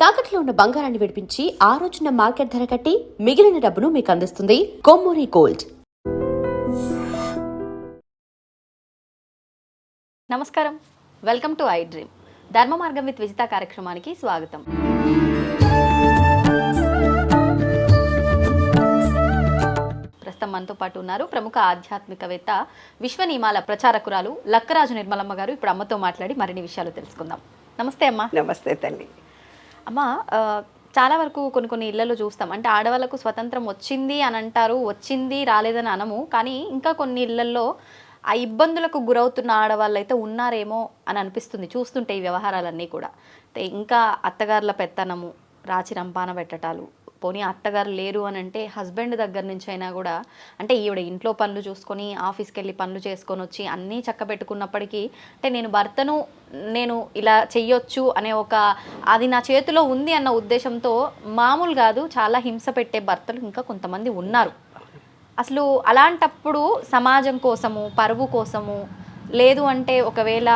తాకట్లో ఉన్న బంగారాన్ని విడిపించి ఆ రోజున మార్కెట్ ధర కట్టి మిగిలిన డబ్బును మీకు అందిస్తుంది కొమ్మూరి గోల్డ్. నమస్కారం. Welcome to iDream. ధర్మ మార్గం విత్ విజిత కార్యక్రమానికి స్వాగతం. ప్రస్తుతం మనతో పాటు ఉన్నారు ప్రముఖ ఆధ్యాత్మికవేత్త విశ్వ నియమాల ప్రచారకురాలు లక్కరాజు నిర్మలమ్మ గారు. ఇప్పుడు అమ్మతో మాట్లాడి మరిన్ని విషయాలు తెలుసుకుందాం. నమస్తే అమ్మ. నమస్తే తల్లి. అమ్మ చాలా వరకు కొన్ని కొన్ని ఇళ్ళలో చూస్తాం. అంటే ఆడవాళ్ళకు స్వతంత్రం వచ్చింది అని అంటారు వచ్చింది రాలేదని అనము. కానీ ఇంకా కొన్ని ఇళ్ళలో ఆ ఇబ్బందులకు గురవుతున్న ఆడవాళ్ళు అయితే ఉన్నారేమో అని అనిపిస్తుంది. చూస్తుంటే ఈ వ్యవహారాలన్నీ కూడా. ఇంకా అత్తగారుల పెత్తనము రాచి రంపాన పెట్టటాలు పోనీ అత్తగారు లేరు అని అంటే హస్బెండ్ దగ్గర నుంచి అయినా కూడా అంటే ఈవిడ ఇంట్లో పనులు చూసుకొని ఆఫీస్కి వెళ్ళి పనులు చేసుకొని వచ్చి అన్నీ చక్కబెట్టుకున్నప్పటికీ అంటే నేను భర్తను నేను ఇలా చెయ్యొచ్చు అనే ఒక అది నా చేతిలో ఉంది అన్న ఉద్దేశంతో మామూలు కాదు చాలా హింస పెట్టే భర్తలు ఇంకా కొంతమంది ఉన్నారు. అసలు అలాంటప్పుడు సమాజం కోసము పరువు కోసము లేదు అంటే ఒకవేళ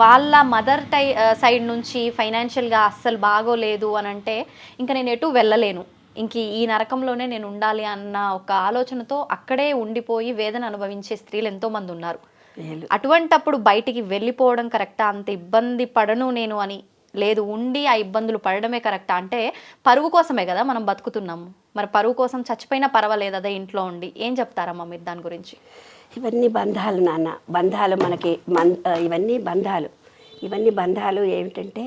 వాళ్ళ మదర్ టై సైడ్ నుంచి ఫైనాన్షియల్గా అస్సలు బాగోలేదు అని అంటే ఇంకా నేను ఎటు వెళ్ళలేను. ఇంక ఈ నరకంలోనే నేను ఉండాలి అన్న ఒక ఆలోచనతో అక్కడే ఉండిపోయి వేదన అనుభవించే స్త్రీలు ఎంతోమంది ఉన్నారు. అటువంటప్పుడు బయటికి వెళ్ళిపోవడం కరెక్టా? అంత ఇబ్బంది పడను నేను అని. లేదు ఉండి ఆ ఇబ్బందులు పడడమే కరెక్టా? అంటే పరువు కోసమే కదా మనం బతుకుతున్నాము. మరి పరువు కోసం చచ్చిపోయినా పర్వాలేదు అదే ఇంట్లో ఉండి. ఏం చెప్తారమ్మా మీరు దాని గురించి? ఇవన్నీ బంధాలు నాన్న. బంధాలు మనకి మన్ ఇవన్నీ బంధాలు. ఇవన్నీ బంధాలు ఏమిటంటే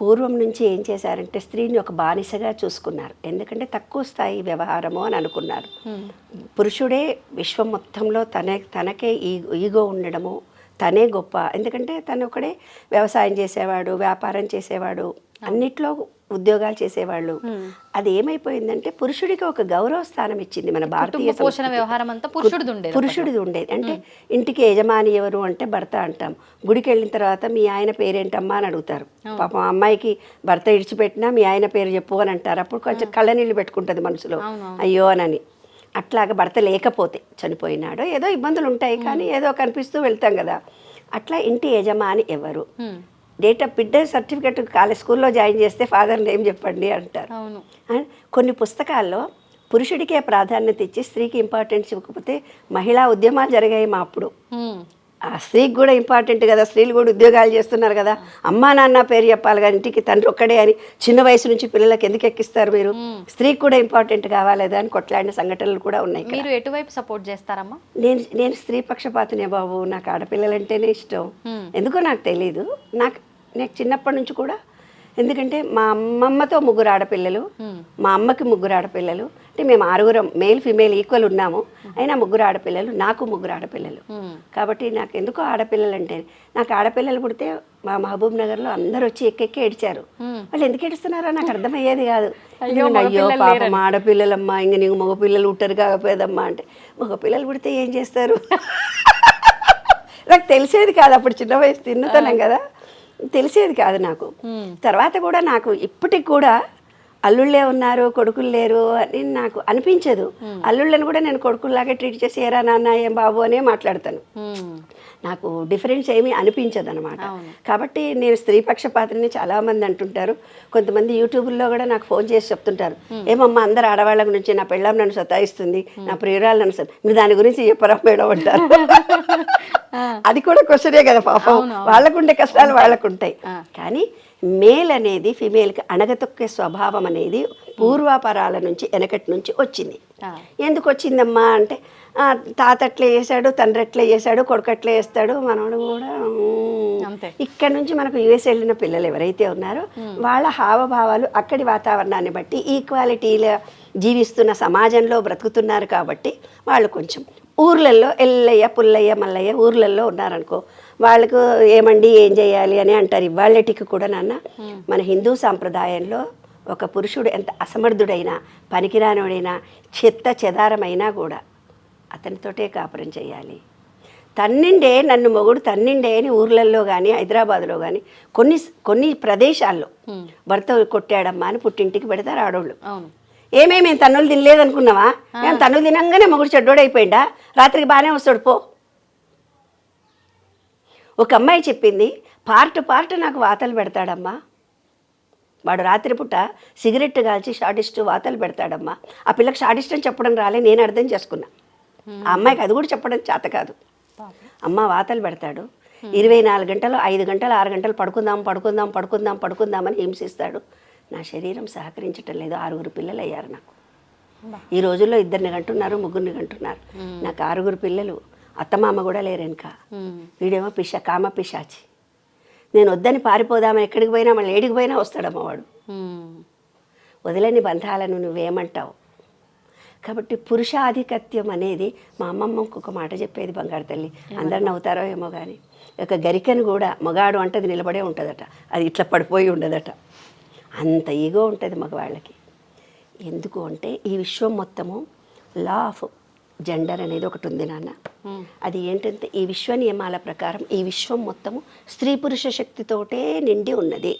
పూర్వం నుంచి ఏం చేశారంటే స్త్రీని ఒక బానిసగా చూసుకున్నారు. ఎందుకంటే తక్కువ స్థాయి వ్యవహారము అని అనుకున్నారు. పురుషుడే విశ్వం మొత్తంలో తనే తనకే ఈ ఈగో ఉండడము తనే గొప్ప. ఎందుకంటే తను ఒకడే వ్యవసాయం చేసేవాడు వ్యాపారం చేసేవాడు. అన్నిట్లో ఉద్యోగాలు చేసేవాళ్ళు. అది ఏమైపోయిందంటే పురుషుడికి ఒక గౌరవ స్థానం ఇచ్చింది మన భారతీయ పోషణ. వ్యవహారం అంతా పురుషుడిది ఉండేది పురుషుడిది ఉండేది. అంటే ఇంటికి యజమాని ఎవరు అంటే భర్త అంటాం. గుడికి వెళ్ళిన తర్వాత మీ ఆయన పేరేంటమ్మా అని అడుగుతారు. పాపం అమ్మాయికి భర్త ఇడిచిపెట్టినా మీ ఆయన పేరు చెప్పు అని అంటారు. అప్పుడు కొంచెం కళ్ళనీళ్ళు పెట్టుకుంటుంది మనసులో. అయ్యో అని అట్లాగా భర్త లేకపోతే చనిపోయినాడో ఏదో ఇబ్బందులు ఉంటాయి. కానీ ఏదో కనిపిస్తూ వెళ్తాం కదా. అట్లా ఇంటి యజమాని ఎవరు. డేట్ ఆఫ్ బిడ్డ సర్టిఫికెట్ కాలేజ్ స్కూల్లో జాయిన్ చేస్తే ఫాదర్ నేమ్ చెప్పండి అంటారు. కొన్ని పుస్తకాల్లో పురుషుడికే ప్రాధాన్యత ఇచ్చి స్త్రీకి ఇంపార్టెన్స్ ఇవ్వకపోతే మహిళా ఉద్యమాలు జరిగాయి మా అప్పుడు. ఆ స్త్రీకి కూడా ఇంపార్టెంట్ కదా స్త్రీలు కూడా ఉద్యోగాలు చేస్తున్నారు కదా. అమ్మా నాన్న పేరు చెప్పాలి కానీ ఇంటికి తండ్రి ఒక్కడే అని చిన్న వయసు నుంచి పిల్లలకి ఎందుకు ఎక్కిస్తారు మీరు? స్త్రీకి కూడా ఇంపార్టెంట్ కావాలేదా అని కొట్లాడిన సంఘటనలు కూడా ఉన్నాయి. మీరు ఎటువైపు సపోర్ట్ చేస్తారమ్మా? నేను నేను స్త్రీ పక్షపాతనే బాబు. నాకు ఆడపిల్లలంటేనే ఇష్టం. ఎందుకో నాకు తెలీదు. నాకు నాకు చిన్నప్పటి నుంచి కూడా ఎందుకంటే మా అమ్మమ్మతో ముగ్గురు ఆడపిల్లలు మా అమ్మకి ముగ్గురు ఆడపిల్లలు అంటే మేము ఆరుగురం మేల్ ఫిమేల్ ఈక్వల్ ఉన్నాము. అయినా ముగ్గురు ఆడపిల్లలు నాకు ముగ్గురు ఆడపిల్లలు. కాబట్టి నాకు ఎందుకో ఆడపిల్లలు అంటే నాకు ఆడపిల్లలు పుడితే మా మహబూబ్ నగర్లో అందరూ వచ్చి ఎక్కెక్కి ఏడిచారు. వాళ్ళు ఎందుకు ఏడుస్తున్నారో నాకు అర్థమయ్యేది కాదు. అయ్యో పాపం ఆడపిల్లలమ్మా ఇంక నీకు మగపిల్లలు ఉంటారు కాకపోయేదమ్మా అంటే మగపిల్లలు పుడితే ఏం చేస్తారు? నాకు తెలిసేది కాదు అప్పుడు చిన్న వయసు తిన్నుతున్నాం కదా. తెలిసేది కాదు నాకు. తర్వాత కూడా నాకు ఇప్పటికి కూడా అల్లుళ్ళే ఉన్నారు కొడుకులు లేరు అని నాకు అనిపించదు. అల్లుళ్ళని కూడా నేను కొడుకుల్లాగే ట్రీట్ చేసి ఏరా నాన్న ఏం బాబు అనే మాట్లాడతాను. నాకు డిఫరెన్స్ ఏమీ అనిపించదు అనమాట కాబట్టి నేను స్త్రీ పక్షపాతిని చాలా మంది అంటుంటారు. కొంతమంది యూట్యూబ్లో కూడా నాకు ఫోన్ చేసి చెప్తుంటారు. ఏమమ్మా అందరు ఆడవాళ్ళ గురించి నా పెళ్ళాం నన్ను సతాయిస్తుంది నా ప్రియురాలు నన్ను సతా-" మీరు దాని గురించి చెప్పరా మేడం అంటారు. అది కూడా క్వశ్చనే కదా పాపం. వాళ్ళకుండే కష్టాలు వాళ్ళకుంటాయి. కానీ మేల్ అనేది ఫిమేల్కి అణగతొక్కే స్వభావం అనేది పూర్వాపరాల నుంచి వెనకటి నుంచి వచ్చింది. ఎందుకు వచ్చిందమ్మా అంటే "ఆ, తాత అట్లే చేశాడు తండ్రి అట్లే చేశాడు కొడుకు అట్లే చేస్తాడు మనవడు కూడా. ఇక్కడ నుంచి మనకు యుఎస్ వెళ్ళిన పిల్లలు ఎవరైతే ఉన్నారో వాళ్ళ హావభావాలు అక్కడి వాతావరణాన్ని బట్టి ఈక్వాలిటీలో జీవిస్తున్న సమాజంలో బ్రతుకుతున్నారు కాబట్టి వాళ్ళు కొంచెం ఊర్లలో ఎల్లయ్య పుల్లయ్య మల్లయ్య ఊర్లలో ఉన్నారనుకో వాళ్ళకు ఏమండి ఏం చేయాలి అని అంటారు. ఇవాళ్ళటికి కూడా నాన్న మన హిందూ సాంప్రదాయంలో ఒక పురుషుడు ఎంత అసమర్థుడైనా పనికిరానుడైనా చెత్త చెదారమైనా కూడా అతనితోటే కాపురం చేయాలి. తన్నిండే నన్ను మొగుడు తన్నిండే అని ఊర్లలో కానీ హైదరాబాద్లో కానీ కొన్ని కొన్ని ప్రదేశాల్లో భర్త కొట్టాడమ్మా అని పుట్టింటికి పెడతారు ఆడోళ్ళు. ఏమేమి మేము తన్నులు తినలేదనుకున్నావా? మేము తన్నులు తినంగానే మొగుడు చెడ్డోడైపోయిందా రాత్రికి బాగానే వస్తాడు పో. ఒక అమ్మాయి చెప్పింది పార్ట్ పార్ట్ నాకు వాతలు పెడతాడమ్మా. వాడు రాత్రిపూట సిగరెట్ కాల్చి షార్టిస్ట్ వాతలు పెడతాడమ్మా. ఆ పిల్లకి షార్టిస్ట్ అని చెప్పడం రాలే నేను అర్థం చేసుకున్నా. ఆ అమ్మాయికి అది కూడా చెప్పడం చేత కాదు. అమ్మ వాతలు పెడతాడు. ఇరవై నాలుగు గంటలు ఐదు గంటలు ఆరు గంటలు పడుకుందాం పడుకుందాం పడుకుందాం పడుకుందామని హింసిస్తాడు. నా శరీరం సహకరించటం లేదు ఆరుగురు పిల్లలు అయ్యారు నాకు ఈ రోజుల్లో ఇద్దరిని కంటున్నారు ముగ్గురిని కంటున్నారు. నాకు ఆరుగురు పిల్లలు. అత్తమామ కూడా లేరు వెనక వీడేమో పిశ కామ పిశాచి. నేను వద్దని పారిపోదామని ఎక్కడికి పోయినా మళ్ళీ ఏడికి పోయినా వస్తాడమ్మ వాడు. వదిలేని బంధాలను నువ్వేమంటావు? కాబట్టి పురుషాధిపత్యం అనేది మా అమ్మమ్మ ఇంకొక మాట చెప్పేది బంగారు తల్లి. అందరు నవ్వుతారో ఏమో కానీ ఒక గరికను కూడా మగాడు అంటది నిలబడే ఉంటుందట. అది ఇట్లా పడిపోయి ఉండదట. అంత ఈగో ఉంటుంది మగవాళ్ళకి. ఎందుకు అంటే ఈ విశ్వం మొత్తము లా ఆఫ్ జెండర్ అనేది ఒకటి ఉంది నాన్న. అది ఏంటంటే ఈ విశ్వ నియమాల ప్రకారం ఈ విశ్వం మొత్తము స్త్రీ పురుష శక్తితోటే నిండి ఉన్నది.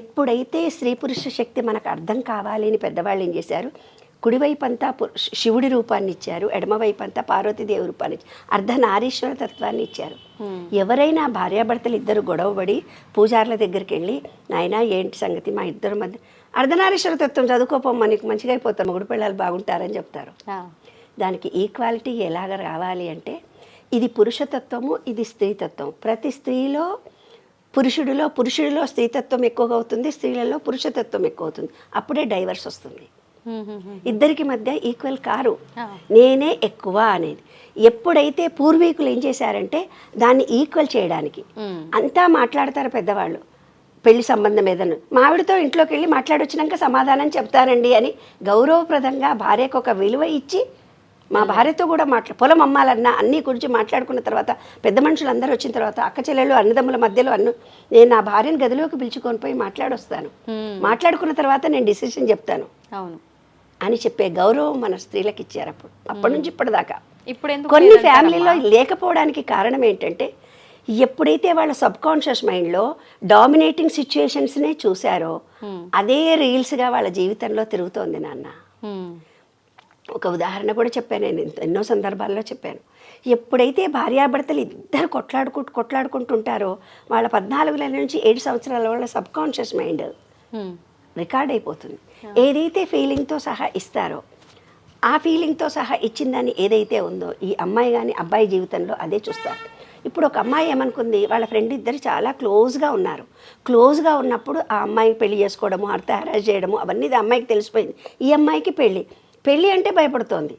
ఎప్పుడైతే స్త్రీ పురుష శక్తి మనకు అర్థం కావాలి అని పెద్దవాళ్ళు ఏం చేశారు? కుడివైపు అంతా శివుడి రూపాన్ని ఇచ్చారు ఎడమవైపు అంతా పార్వతీదేవి రూపాన్ని ఇచ్చారు అర్ధ నారీశ్వర తత్వాన్ని ఇచ్చారు. ఎవరైనా భార్యాభర్తలు ఇద్దరు గొడవపడి పూజార్ల దగ్గరికి వెళ్ళి నాయనా ఏంటి సంగతి? మా ఇద్దరు మధ్య అర్ధనారీశ్వర తత్వం చదువుకోపోమ్మా నీకు మంచిగా అయిపోతాం మొగుడు పిల్లలు బాగుంటారని చెప్తారు. దానికి ఈక్వాలిటీ ఎలాగ రావాలి అంటే ఇది పురుషతత్వము ఇది స్త్రీతత్వం. ప్రతి స్త్రీలో పురుషుడిలో పురుషుడిలో స్త్రీతత్వం ఎక్కువగా అవుతుంది స్త్రీలలో పురుషతత్వం ఎక్కువ అవుతుంది. అప్పుడే డైవర్స్ వస్తుంది. ఇద్దరికి మధ్య ఈక్వల్ కారు. నేనే ఎక్కువ అనేది. ఎప్పుడైతే పూర్వీకులు ఏం చేశారంటే దాన్ని ఈక్వల్ చేయడానికి. అంతా మాట్లాడతారు పెద్దవాళ్ళు. పెళ్ళి సంబంధం ఏదన్నా. మావిడితో ఇంట్లోకి వెళ్ళి మాట్లాడొచ్చినాక సమాధానం చెప్తానండి అని గౌరవప్రదంగా భార్యకు ఒక విలువ ఇచ్చి మా భార్యతో కూడా మాట్లా పొలం అమ్మాలన్నా అన్నీ గురించి మాట్లాడుకున్న తర్వాత పెద్ద మనుషులు అందరూ వచ్చిన తర్వాత అక్క చెల్లెలు అన్నదమ్ముల మధ్యలో అన్ను నేను నా భార్యను గదిలోకి పిలుచుకొని పోయి మాట్లాడొస్తాను. మాట్లాడుకున్న తర్వాత నేను డిసిషన్ చెప్తాను. అవును. అని చెప్పే గౌరవం మన స్త్రీలకు ఇచ్చారు అప్పుడు. అప్పటి నుంచి ఇప్పటిదాకా. ఇప్పుడు కొన్ని? ఫ్యామిలీలో లేకపోవడానికి కారణం ఏంటంటే ఎప్పుడైతే వాళ్ళ సబ్ కాన్షియస్ మైండ్లో డామినేటింగ్ సిచ్యుయేషన్స్నే చూశారో అదే రీల్స్గా వాళ్ళ జీవితంలో తిరుగుతోంది నాన్న. ఒక ఉదాహరణ కూడా చెప్పాను నేను ఎన్నో- సందర్భాల్లో చెప్పాను. ఎప్పుడైతే భార్యాభర్తలు ఇద్దరు కొట్లాడుకుంటూ కొట్లాడుకుంటుంటారో వాళ్ళ పద్నాలుగు నెలల నుంచి ఏడు సంవత్సరాల వాళ్ళ సబ్ కాన్షియస్ మైండ్. రికార్డ్ అయిపోతుంది. ఏదైతే ఫీలింగ్తో సహా ఇస్తారో ఆ ఫీలింగ్తో సహా ఇచ్చిందని ఏదైతే ఉందో ఈ అమ్మాయి కానీ అబ్బాయి జీవితంలో అదే చూస్తారు. ఇప్పుడు ఒక అమ్మాయి ఏమనుకుంది వాళ్ళ ఫ్రెండ్ ఇద్దరు చాలా క్లోజ్గా ఉన్నారు. క్లోజ్గా ఉన్నప్పుడు ఆ అమ్మాయి పెళ్ళి చేసుకోవడము అర్థ హరాజ్ చేయడము అవన్నీ అమ్మాయికి తెలిసిపోయింది. ఈ అమ్మాయికి పెళ్ళి పెళ్ళి అంటే భయపడుతోంది.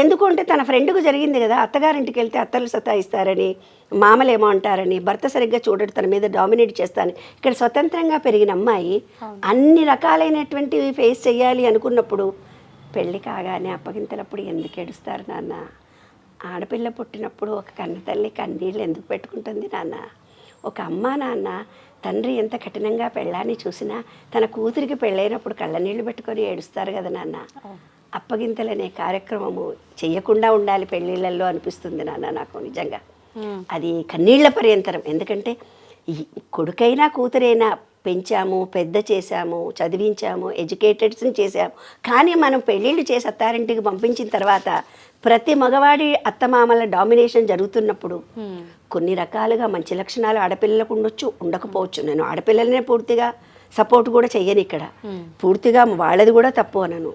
ఎందుకు అంటే తన ఫ్రెండ్కు జరిగింది కదా అత్తగారింటికి వెళ్తే అత్తలు సతాయిస్తారని మామలేమో అంటారని భర్త సరిగ్గా చూడడు తన మీద డామినేట్ చేస్తాను ఇక్కడ స్వతంత్రంగా పెరిగిన అమ్మాయి అన్ని రకాలైనటువంటివి ఫేస్ చేయాలి అనుకున్నప్పుడు పెళ్ళి కాగానే అప్పగింతలప్పుడు ఎందుకు ఏడుస్తారు నాన్న? ఆడపిల్ల పుట్టినప్పుడు ఒక కన్న తల్లి కన్నీళ్ళు ఎందుకు పెట్టుకుంటుంది నాన్న? ఒక అమ్మ నాన్న తండ్రి ఎంత కఠినంగా పెళ్ళాన్ని చూసినా తన కూతురికి పెళ్ళైనప్పుడు కళ్ళనీళ్ళు పెట్టుకొని ఏడుస్తారు కదా నాన్న? అప్పగింతలనే కార్యక్రమము చెయ్యకుండా ఉండాలి పెళ్ళిళ్ళల్లో అనిపిస్తుంది నాన్న నాకు నిజంగా. అది కన్నీళ్ళ పర్యంతరం. ఎందుకంటే ఈ కొడుకైనా కూతురైనా పెంచాము పెద్ద చేశాము చదివించాము ఎడ్యుకేటెడ్స్ని చేశాము. కానీ మనం పెళ్ళిళ్ళు చేసి అత్తారింటికి పంపించిన తర్వాత ప్రతి మగవాడి అత్తమామల డామినేషన్ జరుగుతున్నప్పుడు. కొన్ని రకాలుగా మంచి లక్షణాలు ఆడపిల్లలకు ఉండొచ్చు ఉండకపోవచ్చు. నేను ఆడపిల్లలనే పూర్తిగా సపోర్ట్ కూడా చెయ్యను ఇక్కడ. పూర్తిగా వాళ్ళది కూడా తప్పు అనను.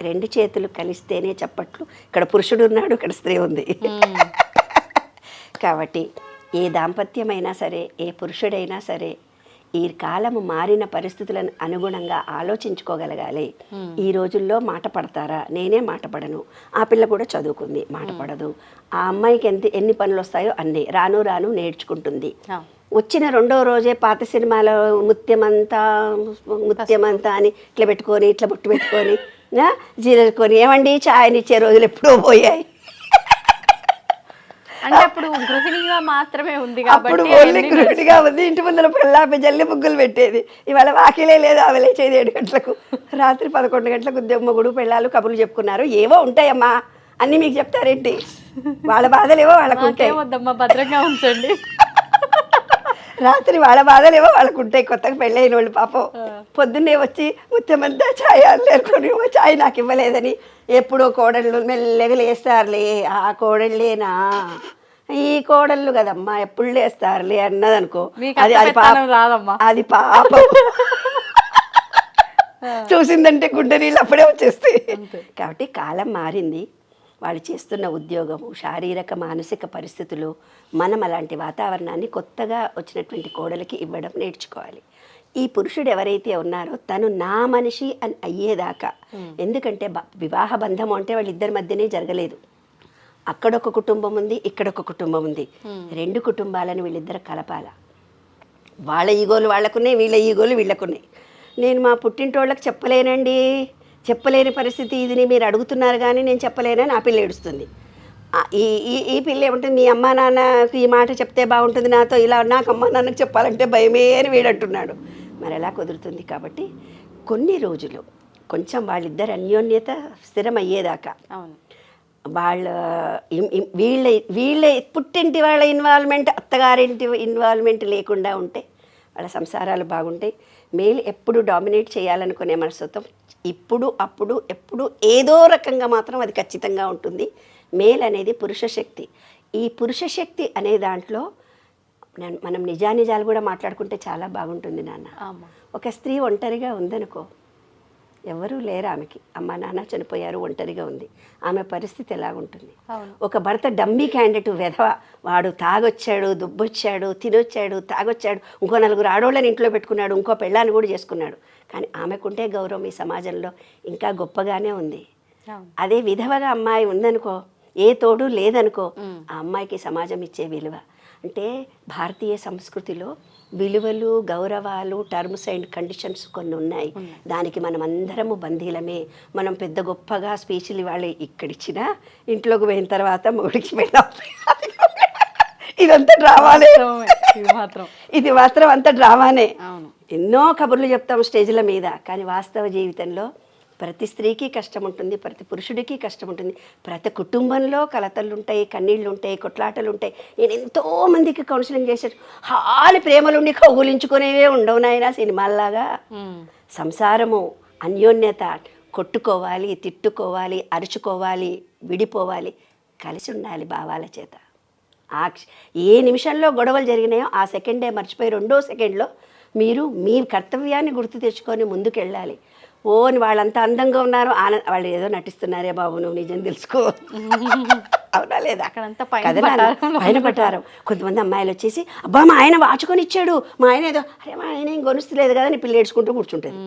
రెండు చేతులు కలిస్తేనే చప్పట్లు. ఇక్కడ పురుషుడు ఉన్నాడు ఇక్కడ స్త్రీ ఉంది. కాబట్టి ఏ దాంపత్యమైనా సరే ఏ పురుషుడైనా సరే ఈ కాలము మారిన పరిస్థితులను అనుగుణంగా ఆలోచించుకోగలగాలి. ఈ రోజుల్లో మాట పడతారా? నేనే మాట పడను. ఆ పిల్ల కూడా చదువుకుంది మాట పడదు. ఆ అమ్మాయికి ఎంత ఎన్ని పనులు వస్తాయో అన్నీ. రాను రాను నేర్చుకుంటుంది. వచ్చిన రెండో రోజే పాత సినిమాలో ముత్యమంతా ముత్యమంతా అని ఇట్లా పెట్టుకొని ఇట్లా బొట్టు పెట్టుకొని ఆ, జీలకొని ఏమండి? ఛాయనిచ్చే రోజులు ఎప్పుడో పోయాయి. అంటే అప్పుడు గృహిణిగా మాత్రమే ఉంది అప్పుడు ఓన్లీ గురుడిగా ఉంది. ఇంటి ముందర పెళ్ళాపి జల్లి ముగ్గులు పెట్టేది. ఇవాళ వాకిలే లేదు ఆమె లేచేది ఏడు గంటలకు. రాత్రి పదకొండు గంటలకు ఉద్యోగ మొగుడు పెళ్ళాలు కబుర్లు చెప్పుకున్నారు. ఏవో ఉంటాయమ్మా. అన్నీ మీకు చెప్తారేంటి? వాళ్ళ బాధలేవో వాళ్ళకు ఉంటాయి. వద్దమ్మా భద్రంగా ఉంచండి. రాత్రి వాళ్ళ బాధలేవో వాళ్ళకు ఉంటాయి కొత్తగా పెళ్ళైన వాళ్ళు పాపం పొద్దున్నే వచ్చి ముత్యమంతా ఛాయ్? లేరుకొని ఛాయ్ నాకు ఇవ్వలేదని ఎప్పుడో కోడళ్ళు మెల్లగా లేస్తారులే ఆ కోడళ్ళేనా? ఈ కోడళ్ళు కదమ్మా ఎప్పుడు లేస్తారులే అన్నది అనుకో అది అది పాప. రాదమ్మా. అది పాపం. చూసిందంటే గుండె నీళ్ళు అప్పుడే వచ్చేస్తాయి. కాబట్టి కాలం మారింది. వాళ్ళు చేస్తున్న ఉద్యోగము శారీరక మానసిక పరిస్థితులు మనం అలాంటి వాతావరణాన్ని కొత్తగా వచ్చినటువంటి కోడలికి ఇవ్వడం నేర్చుకోవాలి. ఈ పురుషుడు ఎవరైతే ఉన్నారో తను నా మనిషి అని అయ్యేదాకా. ఎందుకంటే బ- వివాహ బంధం అంటే వాళ్ళిద్దరి మధ్యనే జరగలేదు. అక్కడొక కుటుంబం ఉంది ఇక్కడొక కుటుంబం ఉంది. రెండు కుటుంబాలను వీళ్ళిద్దరు కలపాల. వాళ్ళ ఈగోలు వాళ్ళకున్నాయి వీళ్ళ ఈగోలు వీళ్ళకున్నాయి. నేను మా పుట్టింటోళ్ళకి చెప్పలేనండి. చెప్పలేని పరిస్థితి ఇదిని మీరు అడుగుతున్నారు కానీ నేను చెప్పలేనని ఆ పిల్ల ఏడుస్తుంది. ఈ ఈ ఈ పిల్ల ఏమంటుంది మీ అమ్మా నాన్నకు ఈ మాట చెప్తే బాగుంటుంది నాతో ఇలా నాకు అమ్మా నాన్నకు చెప్పాలంటే భయమే అని వీడంటున్నాడు. మరి ఎలా కుదురుతుంది కాబట్టి కొన్ని రోజులు కొంచెం వాళ్ళిద్దరు అన్యోన్యత స్థిరమయ్యేదాకా అవును. వాళ్ళ వీళ్ళ వీళ్ళ పుట్టింటి వాళ్ళ ఇన్వాల్వ్మెంట్ అత్తగారింటి ఇన్వాల్వ్మెంట్ లేకుండా ఉంటే వాళ్ళ సంసారాలు బాగుంటాయి. మేల్ ఎప్పుడు డామినేట్ చేయాలనుకునే మనస్తత్వం ఇప్పుడు అప్పుడు ఎప్పుడు ఏదో రకంగా మాత్రం అది ఖచ్చితంగా ఉంటుంది. మేల్ అనేది పురుష శక్తి. ఈ పురుష శక్తి అనే దాంట్లో మనం నిజానిజాలు కూడా మాట్లాడుకుంటే చాలా బాగుంటుంది నాన్న. ఒక స్త్రీ ఒంటరిగా ఉందనుకో ఎవరూ లేరు ఆమెకి. అమ్మ నాన్న చనిపోయారు ఒంటరిగా ఉంది. ఆమె పరిస్థితి ఎలా ఉంటుంది? అవును. ఒక భర్త డమ్మీ క్యాండిడేట్ వెధవ. వాడు తాగొచ్చాడు దుబ్బొచ్చాడు తినొచ్చాడు తాగొచ్చాడు. ఇంకో నలుగురు ఆడోళ్ళని ఇంట్లో పెట్టుకున్నాడు ఇంకో పెళ్ళాన్ని కూడా చేసుకున్నాడు. కానీ ఆమెకుంటే గౌరవం ఈ సమాజంలో ఇంకా గొప్పగానే ఉంది. అదే విధవగా అమ్మాయి ఉందనుకో ఏ తోడు లేదనుకో ఆ అమ్మాయికి సమాజం ఇచ్చే విలువ. అంటే భారతీయ సంస్కృతిలో విలువలు గౌరవాలు టర్మ్స్ అండ్ కండిషన్స్ కొన్ని ఉన్నాయి. దానికి మనం అందరము బంధీలమే. మనం పెద్ద గొప్పగా స్పీచ్లు ఇవాళ ఇక్కడిచ్చినా ఇంట్లోకి పోయిన తర్వాత మొగుడికి పోయినా ఇదంతా డ్రామానే. ఇది మాత్రం. అంత డ్రామానే. ఎన్నో కబుర్లు చెప్తాం స్టేజ్ల మీద. కానీ వాస్తవ జీవితంలో ప్రతి స్త్రీకి కష్టం ఉంటుంది ప్రతి పురుషుడికి కష్టం ఉంటుంది ప్రతి కుటుంబంలో కలతలు ఉంటాయి కన్నీళ్ళు ఉంటాయి కొట్లాటలు ఉంటాయి నేను ఎంతో మందికి కౌన్సిలింగ్ చేశాను హాలి ప్రేమలుండి కౌగులించుకునేవే ఉండవు నాయన సినిమాల్లాగా. సంసారము అన్యోన్యత కొట్టుకోవాలి తిట్టుకోవాలి అరుచుకోవాలి విడిపోవాలి కలిసి ఉండాలి భావాల చేత. ఆ ఏ నిమిషంలో గొడవలు జరిగినాయో ఆ సెకండే మర్చిపోయి రెండో సెకండ్లో మీరు మీ కర్తవ్యాన్ని గుర్తు తెచ్చుకొని ముందుకెళ్ళాలి. ఓ అని వాళ్ళంతా అందంగా ఉన్నారు ఆన వాళ్ళు ఏదో నటిస్తున్నారే బాబు నువ్వు నిజం తెలుసుకో అవునా లేదా అక్కడంతా పైన నాన్న? పట్టారం. కొంతమంది అమ్మాయిలు వచ్చేసి అబ్బా మా ఆయన వాచుకొని ఇచ్చాడు మా ఆయన ఏదో అరే మా ఆయన ఏం కొనుస్తలేదు కదా అని పిల్ల ఏడ్చుకుంటూ కూర్చుంటుంది.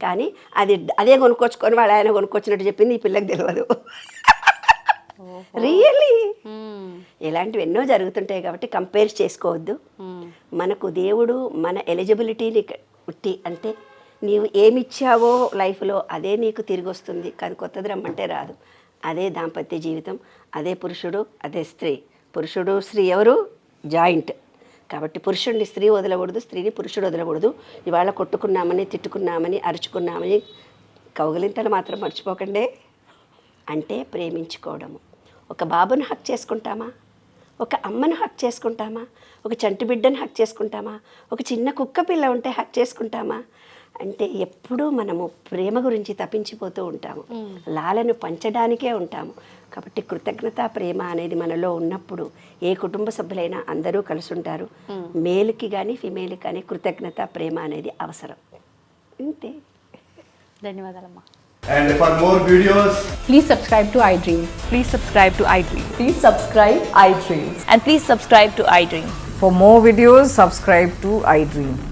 కానీ అది అదే కొనుక్కొచ్చుకొని వాళ్ళ ఆయన కొనుక్కొచ్చినట్టు చెప్పింది ఈ పిల్లకి తెలియదు రియల్లీ. ఇలాంటివి ఎన్నో జరుగుతుంటాయి కాబట్టి కంపేర్ చేసుకోవద్దు. మనకు దేవుడు మన ఎలిజిబిలిటీని ఉట్టి అంటే నీవు ఏమిచ్చావో లైఫ్లో అదే నీకు తిరిగి వస్తుంది కానీ కొత్తది రమ్మంటే రాదు. అదే దాంపత్య జీవితం అదే పురుషుడు అదే స్త్రీ. పురుషుడు స్త్రీ ఎవరు? జాయింట్. కాబట్టి పురుషుడిని స్త్రీ వదలకూడదు స్త్రీని పురుషుడు వదలకూడదు. ఇవాళ కొట్టుకున్నామని తిట్టుకున్నామని అరుచుకున్నామని కౌగలింతలు మాత్రం మర్చిపోకండి. అంటే ప్రేమించుకోవడము. ఒక బాబును హక్ చేసుకుంటామా? ఒక అమ్మను హక్ చేసుకుంటామా? ఒక చంటి బిడ్డను హక్ చేసుకుంటామా? ఒక చిన్న కుక్క పిల్ల ఉంటే హక్ చేసుకుంటామా? అంటే ఎప్పుడూ మనము ప్రేమ గురించి తప్పించిపోతూ ఉంటాము లాలను పంచడానికే ఉంటాము కాబట్టి కృతజ్ఞత ప్రేమ అనేది మనలో ఉన్నప్పుడు ఏ కుటుంబ సభ్యులైనా అందరూ కలిసి ఉంటారు మేలుకి కానీ ఫిమేల్కి కానీ కృతజ్ఞత ప్రేమ అనేది అవసరం అంతే ధన్యవాదాలమ్మా And for more videos, Please subscribe to iDream. Please subscribe to iDream. Please subscribe iDream. And please subscribe to iDream. For more videos, subscribe to iDream.